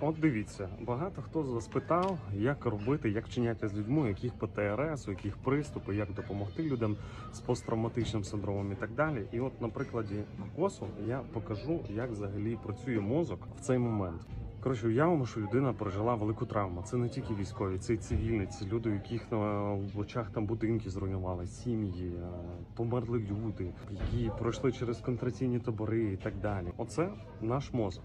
От дивіться, багато хто з вас питав, як робити, як вчиняти з людьми, яких ПТРС, у яких приступи, як допомогти людям з посттравматичним синдромом і так далі. І от на прикладі косу я покажу, як взагалі працює мозок в цей момент. Коротше, уявимо, що людина пережила велику травму. Це не тільки військові, це і цивільні, це люди, яких на очах там будинки зруйнували, сім'ї, е, померли люди, які пройшли через контраційні табори і так далі. Оце наш мозок.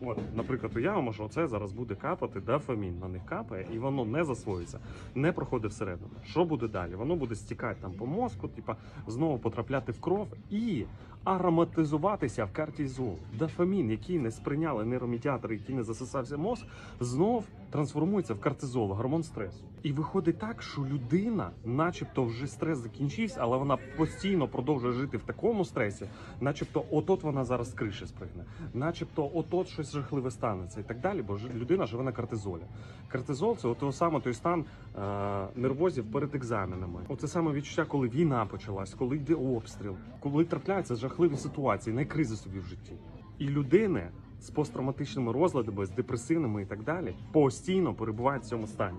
От, наприклад, уявимо, що це зараз буде капати дофамін, на них капає, і воно не засвоюється, не проходить всередину. Що буде далі? Воно буде стікати там по мозку, типа знову потрапляти в кров і ароматизуватися в кортизол. Дофамін, який не сприйняли нейромедіатори, який не засосався мозк, знов трансформується в кортизол, гормон стресу. І виходить так, що людина, начебто, вже стрес закінчився, але вона постійно продовжує жити в такому стресі, начебто, отот вона зараз з криші спригне, начебто, отот щось жахливе станеться і так далі, бо людина живе на кортизолі. Кортизол це от саме той стан е, нервозів перед екзаменами. Оце саме відчуття, коли війна почалась, коли йде обстріл, коли трапляються жахливі ситуації, найкризи собі в житті. І людини з посттравматичними розладами, з депресивними і так далі, постійно перебувають в цьому стані.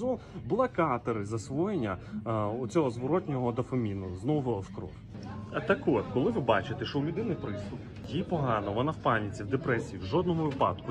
блокатори засвоєння е, цього зворотнього дофаміну знову в кров. А так от, коли ви бачите, що у людини приступ, їй погано, вона в паніці, в депресії, в жодному випадку.